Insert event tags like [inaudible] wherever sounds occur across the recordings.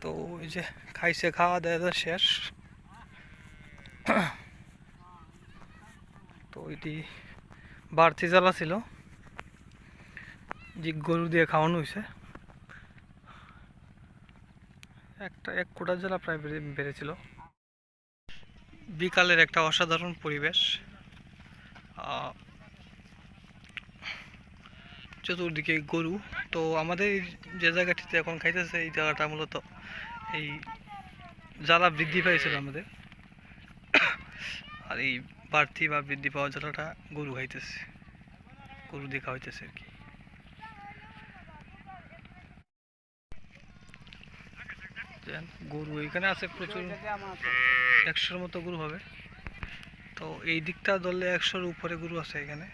তো ওই যে খাইছে, খাওয়া দাওয়া শেষ। তো ওইটি বাড়তি জ্বালা ছিল। যে গরু দিয়ে খাওয়ানো হয়েছে একটা, এক কোটা জ্বালা প্রায় বেড়ে- বেড়েছিল। বিকালের একটা অসাধারণ পরিবেশ। চতুর্দিকে গরু। তো আমাদের যে জায়গাটিতে এখন খাইতেছে, এই জায়গাটা মূলত এই জ্বালা বৃদ্ধি পাইছিল আমাদের। আর এই বাড়তি বা বৃদ্ধি পাওয়া জ্বালাটা গরু খাইতেছে। গরু দেখা হইতেছে আর কি। গরু এখানে আছে প্রচুর। একশোর মতো গরু হবে। তো এই দিকটা ধরলে একশোর উপরে গরু আছে এখানে।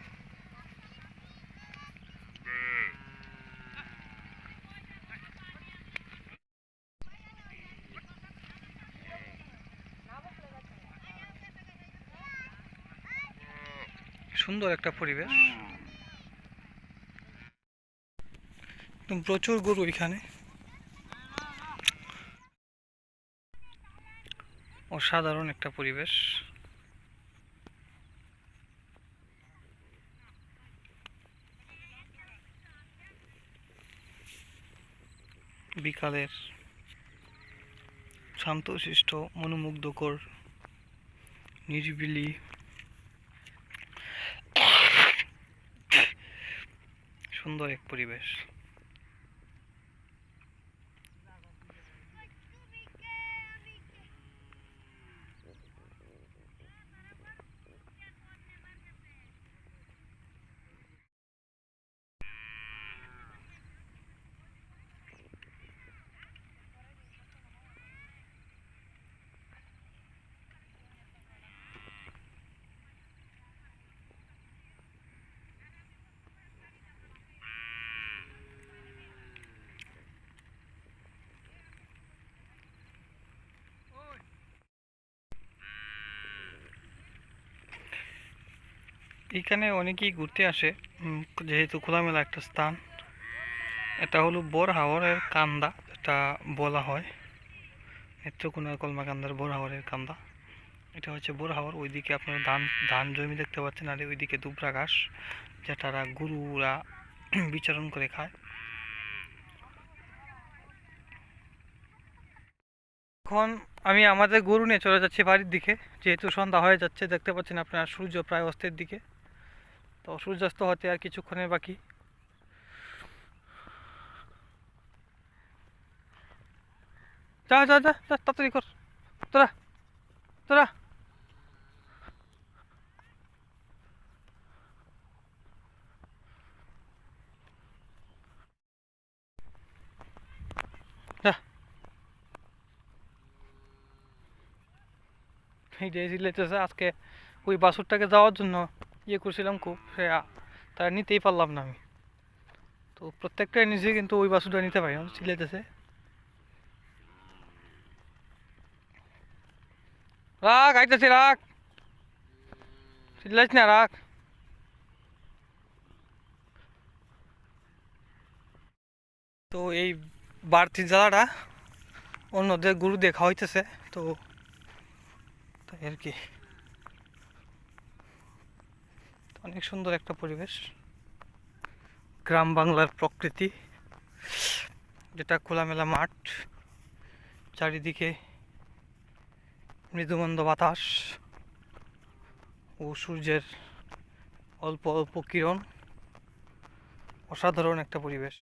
সুন্দর একটা পরিবেশ। একদম প্রচুর গরু এখানে। অসাধারণ একটা পরিবেশ। বিকালের শান্তশিষ্ট মনোমুগ্ধকর নিরিবিলি সুন্দর এক পরিবেশ। এখানে অনেকেই ঘুরতে আসে যেহেতু খোলামেলা একটা স্থান। এটা হলো বোর হাওরের কান্দা, এটা বলা হয়। নেত্রকোনা কলমাকান্দার বোর হাওরের কান্দা। এটা হচ্ছে বোর হাওর ওইদিকে আপনার ধান ধান জমি দেখতে পাচ্ছেন, আর ওইদিকে দুবরা ঘাস, যেটারা গরুরা [clears throat] বিচরণ করে খায়। এখন আমি আমাদের গরু নিয়ে চলে যাচ্ছি বাড়ির দিকে, যেহেতু সন্ধ্যা হয়ে যাচ্ছে, দেখতে পাচ্ছেন আপনারা সূর্য প্রায় অস্তের দিকে। তো সূর্যাস্ত হতে আর কিছুক্ষণের বাকি। যা যা যা যা, তাড়াতাড়ি কর। তোরা তোরা। এই যে আজকে ওই বাসুরটাকে যাওয়ার জন্য ইয়ে করছিলাম খুব সে আ- তা নিতেই পারলাম না আমি। তো প্রত্যেকটাই নিজে কিন্তু ওই বাসুটা নিতে পারি না চিলেতেছে রাখ আইতেছি রাখ চিল্লাইস না রাখ তো এই বাড়তি জ্বালাটা অন্যদের গরু দেখা হইতেছে তো তাই আর কি। অনেক সুন্দর একটা পরিবেশ। গ্রাম বাংলার প্রকৃতি, যেটা খোলামেলা মাঠ, চারিদিকে মৃদুমন্দ বাতাস ও সূর্যের অল্প অল্প কিরণ। অসাধারণ একটা পরিবেশ।